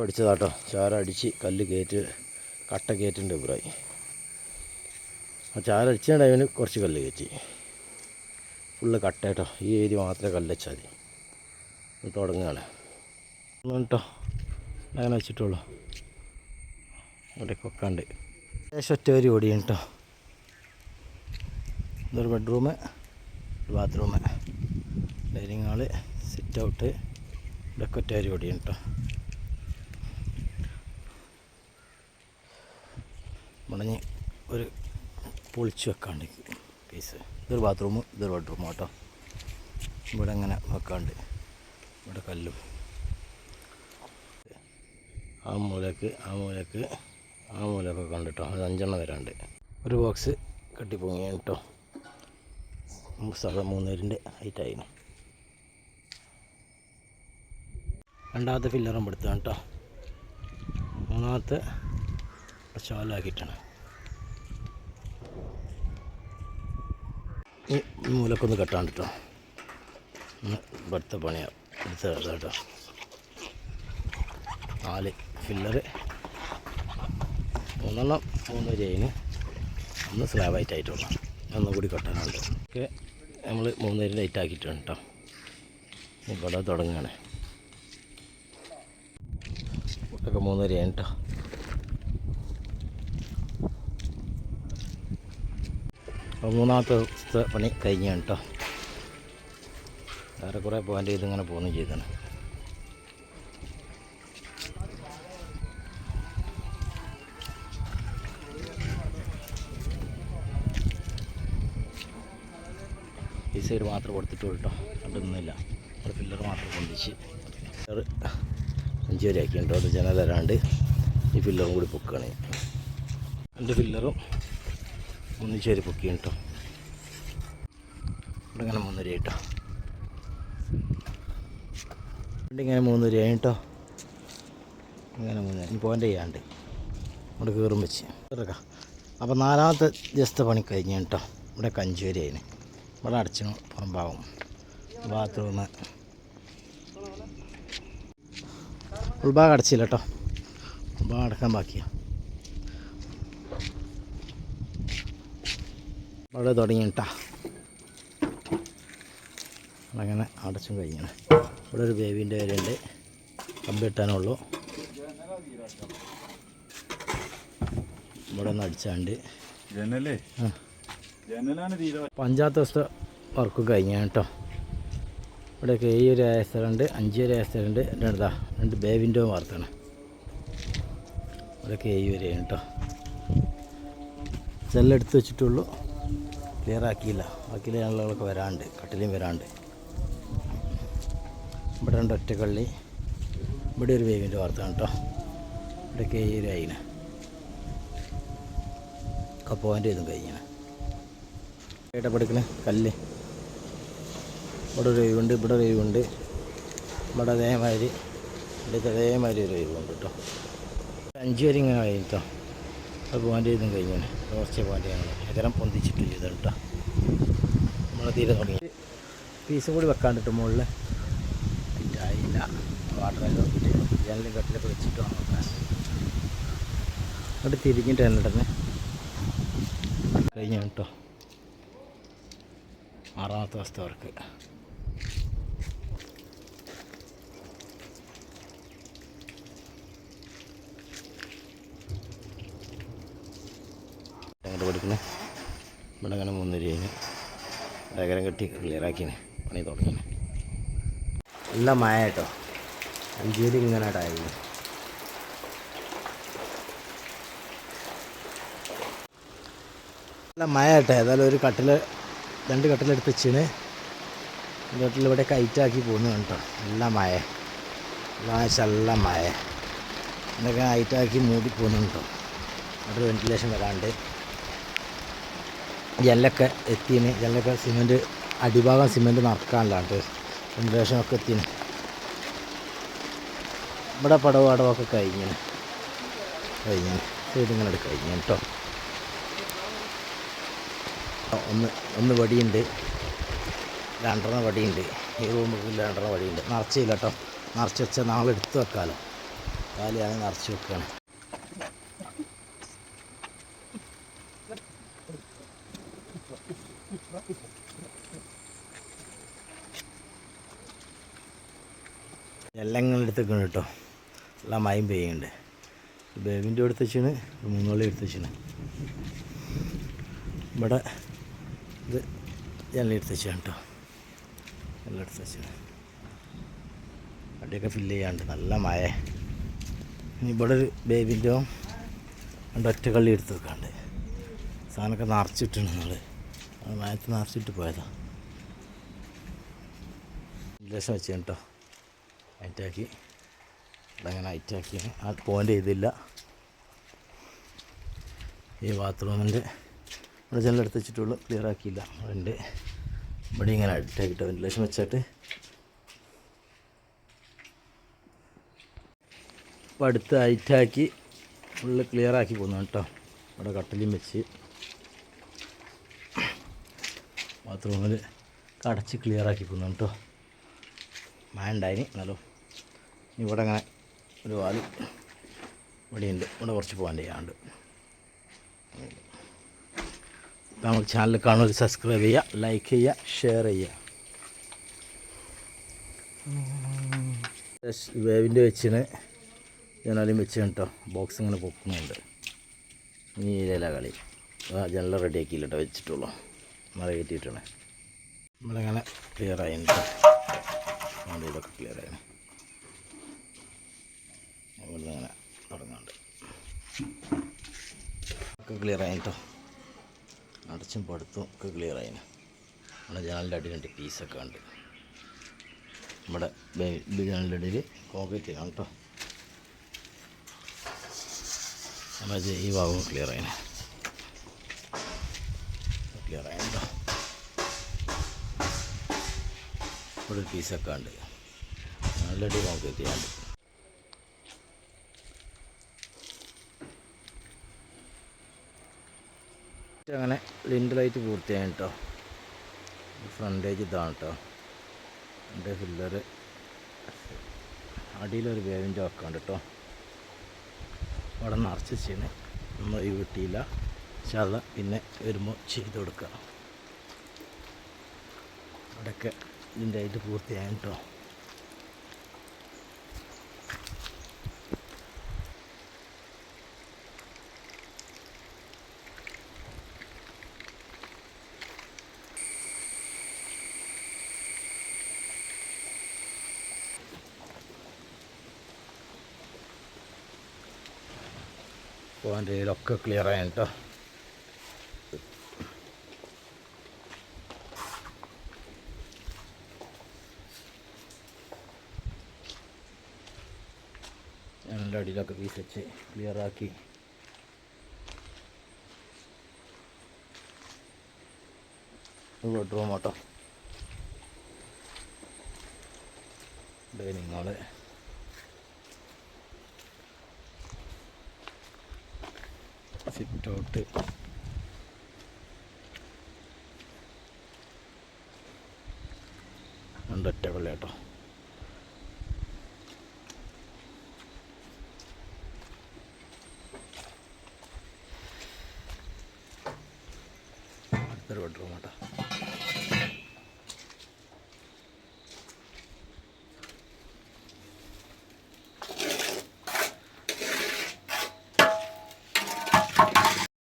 പഠിച്ചതാട്ടോ. ചാര അടിച്ച് കല്ല് കയറ്റ് കട്ട കയറ്റിന്റെ ഇബ്രായി ആ ചാര അടിച്ച ടൈമിന് കുറച്ച് കല്ല് കയറ്റി ഫുള്ള് കട്ട കേട്ടോ ഈ ഏരി മാത്രമേ കല്ല് വെച്ചാൽ മതി തുടങ്ങുകയാണ്. കേട്ടോ അങ്ങനെ വെച്ചിട്ടുള്ളൂ. ഇവിടെ കൊക്കാണ്ട് ഏകദേശം ഒറ്റ വരി ഓടിയാണ് കേട്ടോ ഇതൊരു bedroom bathroom. Dining hall sit out. ഇതൊക്കെ ഒറ്റ വരി ഓടിയാണ് കേട്ടോ മുടഞ്ഞ് ഒരു പൊളിച്ച് വെക്കാണ്ട് പീസ് ഇതൊരു ബാത്റൂം ഇതൊരു ബെഡ്റൂം കേട്ടോ ഇവിടെ അങ്ങനെ വെക്കാണ്ട് ഇവിടെ കല്ലും. ആ മൂലക്ക് ആ മൂലക്ക് ആ മൂലൊക്കെ കണ്ടിട്ടോ? അത് അഞ്ചെണ്ണം വരാണ്ട്. ഒരു ബോക്സ് കെട്ടിപ്പൊങ്ങിയാണ് കേട്ടോ സ്ഥലം മൂന്നേരിന്റെ ഹൈറ്റായിരുന്നു രണ്ടാമത്തെ ഫില്ലറും പെടുത്താണ് കേട്ടോ മൂന്നാമത്തെ ശാലാക്കിയിട്ടാണ്. ഈ മൂലക്കൊന്ന് കെട്ടാണ്ട് കേട്ടോ. ഇവിടുത്തെ പണിയാണ് എടുത്ത കേട്ടോ. നാല് ഫില്ലറ് മൂന്നെണ്ണം മൂന്ന് ചെയിന് ഒന്ന് സ്ലാബായിട്ട് ആയിട്ടുള്ള ഒന്നും കൂടി കെട്ടാനുണ്ട്. ഒക്കെ നമ്മൾ മൂന്നേരി ലൈറ്റ് ആക്കിയിട്ടുണ്ട് കേട്ടോ. ഇവിടെ തുടങ്ങുകയാണ് ഇവിടെയൊക്കെ ചെയ്യാൻ കേട്ടോ മൂന്നാമത്തെ ദിവസത്തെ പണി കഴിഞ്ഞാണ് കേട്ടോ വേറെ കുറേ പോയിന്റ് ഇതിങ്ങനെ പോകുന്നു ചെയ്താണ് ഈ സൈഡ് മാത്രം കൊടുത്തിട്ടുള്ളൂ കേട്ടോ അതൊന്നുമില്ല അവിടെ പില്ലർ മാത്രം പൊന്തിച്ച്. ഫില്ലർ അഞ്ച് വരെ ആക്കിയിട്ടോ അത് ജനൽ തരാണ്ട് ഈ പില്ലറും കൂടി പൊക്കുകയാണ് രണ്ട് ഫില്ലറും ഒന്നിച്ച് വരെ പൊക്കിയാണ് കേട്ടോ ഇവിടെ ഇങ്ങനെ മൂന്നര കേട്ടോ ഇവിടെ ഇങ്ങനെ മൂന്നര കേട്ടോ ഇങ്ങനെ മൂന്നര ഇനി പോന്റെ ചെയ്യാണ്ട്. ഇവിടെ കയറും വെച്ച്. ഇറക്കാം അപ്പോൾ നാലാമത്തെ ദിവസത്തെ പണി കഴിഞ്ഞു കേട്ടോ ഇവിടെ അതിന് ഇവിടെ അടച്ചു പുറംഭാഗം ബാത്റൂം ഉൾഭാഗം അടച്ചില്ല കേട്ടോ ഉൾഭാഗം അടക്കാൻ ബാക്കിയാണ് അവിടെ തുടങ്ങി കേട്ടാ അങ്ങനെ അടച്ചും കഴിഞ്ഞാണ് ഇവിടെ ഒരു ബേബീന്റെ വരെയുണ്ട് കമ്പി ഇട്ടാനുള്ളൂ ഇവിടെ ഒന്ന് അടിച്ചാണ്ട്. അഞ്ചാമത്തെ ദിവസത്തെ വർക്ക് കഴിഞ്ഞാണ് കേട്ടോ. ഇവിടെയൊക്കെ ഏഴ് ഒരു ആയ സ്ഥലമുണ്ട് അഞ്ച് ഒരു ആയ സ്ഥലമുണ്ട് രണ്ടാ രണ്ട് ബേവിന്റെ വാർത്താണ് ഇവിടെയൊക്കെ ഏഴ് വരെയാണ് കേട്ടോ. ചെല്ലെടുത്ത് വെച്ചിട്ടുള്ളൂ. ക്ലിയർ ആക്കിയില്ല ബാക്കിയിലെ ആളുകളൊക്കെ വരാണ്ട് കട്ടിലും വരാണ്ട്. ഇവിടെ രണ്ട് ഒറ്റക്കള്ളി ഇവിടെ ഒരു വേവിന്റെ വാർത്താണ് കേട്ടോ. ഇവിടെ ഏഴ് ഒരു കപ്പോന്റെ ഇതും കഴിഞ്ഞാണ് ഏട്ടാ കല്ല്. ഇവിടെ ഒരു ഒഴിവുണ്ട് ഇവിടെ ഒരു ഒഴിവുണ്ട്. ഇവിടെ അതേമാതിരി ഇവിടുത്തെ അതേമാതിരി ഒരു ഒഴിവുണ്ട് കേട്ടോ. അഞ്ച് വരെ ഇങ്ങനെ കഴിഞ്ഞു കേട്ടോ. ഇതും കഴിഞ്ഞാണ് കുറച്ച് പോലെയാണ് ഏകരം പൊന്തിച്ചിട്ട് ചെയ്തു കേട്ടോ. നമ്മൾ തീരെ തുടങ്ങി. പീസ് കൂടി വെക്കാണ്ടിട്ട് മുകളിൽ ഇല്ല വാട്ടർ ജനലും കട്ടിലൊക്കെ വെച്ചിട്ട് വേണം എന്നിട്ട് തിരിഞ്ഞിട്ട് എന്നിട്ടന്നെ കഴിഞ്ഞ കേട്ടോ. ആറാമത്തെ ദിവസത്തെ വർക്ക് അങ്ങോട്ട് പഠിക്കുന്നത് ഇവിടെ അങ്ങനെ മൂന്നര കഴിഞ്ഞ് ഡയഗ്രം കെട്ടി ക്ലിയറാക്കിനെ പണി തുടങ്ങി നല്ല മായ കേട്ടോ. അഞ്ചേരി ഇങ്ങനെ ആയിരുന്നു നല്ല മഴ കേട്ടോ. ഏതായാലും ഒരു കട്ടിൽ രണ്ട് കട്ടിലെടുത്ത് വെച്ചിന് കട്ടിൽ ഇവിടെ കയറ്റാക്കി പോകുന്നു കേട്ടോ നല്ല മഴ. നല്ല മഴ. എന്നൊക്കെ ഹൈറ്റാക്കി മൂടി പോകുന്നുണ്ടോ അവിടെ വെന്റിലേഷൻ വരാണ്ട്. ജനലൊക്കെ എത്തിന്. ജെല്ലൊക്കെ സിമെന്റ് അടിഭാഗം സിമെന്റ് നിറക്കാനുള്ള വെന്റിലേഷനൊക്കെ എത്തിന്. ഇവിടെ പടവ് അടവൊക്കെ കഴിഞ്ഞു കഴിഞ്ഞു സൈഡ് ഇങ്ങനെ കഴിഞ്ഞു കേട്ടോ ഒന്ന് ഒന്ന് വടിയുണ്ട്. രണ്ടെണ്ണം വടിയുണ്ട്. ഈ റൂമിൽ രണ്ടെണ്ണം വടിയുണ്ട്. നിറച്ചില്ല കേട്ടോ നിറച്ച് വെച്ചാൽ നാളെ എടുത്ത് വെക്കാമല്ലോ ഞാൻ നിറച്ച് വെക്കുകയാണ് എല്ലാം ഇങ്ങനെ എടുത്തേക്കാണ് കേട്ടോ. എല്ലാം മയം പെയ്യുന്നുണ്ട്. ബേബിന്റെ എടുത്ത് വെച്ചാണ് മൂന്നോളി എടുത്ത് വെച്ചാണ്. ഇവിടെ ഇത് എല്ലാം എടുത്ത് വെച്ചാണ് കേട്ടോ. എല്ലാം എടുത്ത് വെച്ചാണ്. അടിയൊക്കെ ഫില്ല് ചെയ്യാണ്ട് നല്ല മഴ ഇവിടെ ഒരു ബേബിന്റെ ഒറ്റക്കള്ളി കള്ളി എടുത്ത് വെക്കാണ്ട്. സാധനമൊക്കെ നിറച്ചിട്ടുണ്ട് നിങ്ങൾ മയത്ത് നിറച്ചിട്ട് പോയതാ. ലക്ഷം വെച്ച് കേട്ടോ അറ്റാക്കി അതങ്ങനെ അറ്റാക്കി ആ പോയിന്റ് ചെയ്തില്ല. ഈ ബാത്റൂമിന്റെ ഇവിടെ ജനലെടുത്ത് വെച്ചിട്ടുള്ളൂ. ക്ലിയർ ആക്കിയില്ല. അതിന്റെ ഇവിടെ ഇങ്ങനെ ഹൈറ്റാക്കിയിട്ട് വെന്റിലേഷൻ വെച്ചിട്ട്. അപ്പോൾ അടുത്ത് ഹൈറ്റാക്കി ഫുള്ള് ക്ലിയർ ആക്കി പോകുന്നു കേട്ടോ. ഇവിടെ കട്ടിലും വെച്ച്. ബാത്റൂമിൽ കടച്ച് ക്ലിയർ ആക്കിക്കുന്നു കേട്ടോ മഴ ഉണ്ടായിന് എന്നാലും ഇവിടെ അങ്ങനെ ഒരു വാൽ ഇവിടെയുണ്ട്. ഇവിടെ കുറച്ച് പോകാൻ ചെയ്യാണ്ട് നമ്മൾ ചാനൽ കാണുന്നത് സബ്സ്ക്രൈബ് ചെയ്യുക ലൈക്ക് ചെയ്യുക ഷെയർ ചെയ്യുക വേവിന്റെ വെച്ചിന് ജനാലും വെച്ച് കേട്ടോ ബോക്സ് ഇങ്ങനെ പൊക്കുന്നുണ്ട്. ഇനി ഇല കളി. ആ ജനൽ റെഡി കേട്ടോ വെച്ചിട്ടുള്ളൂ. മഴ കയറ്റിയിട്ടാണ് നമ്മളിങ്ങനെ ക്ലിയർ അതുകൊണ്ട് ഇതൊക്കെ ക്ലിയർ ആയി ഇവിടുന്ന് തുടങ്ങാണ്ട്. ഒക്കെ ക്ലിയർ ആയിട്ടോ അടച്ചും പടുത്തും ഒക്കെ ക്ലിയർ ആയി നമ്മുടെ ജനലിന്റെ അടി രണ്ട് പീസൊക്കെ ഉണ്ട് നമ്മുടെ ജനലിന്റെ അടിയിൽ കോൺക്രീറ്റ് ചെയ്യണം കേട്ടോ നമ്മുടെ ഈ ഭാഗവും ക്ലിയർ ആയി ക്ലിയർ ആയി ഒരു പീസൊക്കെ ഉണ്ട്. നല്ല അടി ചെയ്യാണ്ട് അങ്ങനെ ലിൻഡ് ലൈറ്റ് പൂർത്തിയായി കേട്ടോ ഫ്രണ്ടേജ് ഇതാണ് കേട്ടോ എന്റെ ഫില്ലർ അടിയിലൊരു വേവിന്റെ വെക്കാണ്ട് കേട്ടോ അവിടെ നിറച്ച് ചെയ്യണേ നമ്മൾ ഈ കിട്ടിയില്ല ചത പിന്നെ വരുമ്പോൾ ചെയ്ത് കൊടുക്കുക അവിടെയൊക്കെ ഇതിന്റെ ഇത് പൂർത്തിയായി കേട്ടോ. രീതിയിലൊക്കെ ക്ലിയർ ആയി ഞങ്ങളുടെ അടിയിലൊക്കെ പീസ് വെച്ച് ക്ലിയറാക്കി ബെഡ്റൂം കേട്ടോ ഡൈനിങ് ഹാൾ സിറ്റ് ഔട്ട് വെള്ള കേട്ടോ അടുത്തൊരു ബെഡ്റൂം കേട്ടോ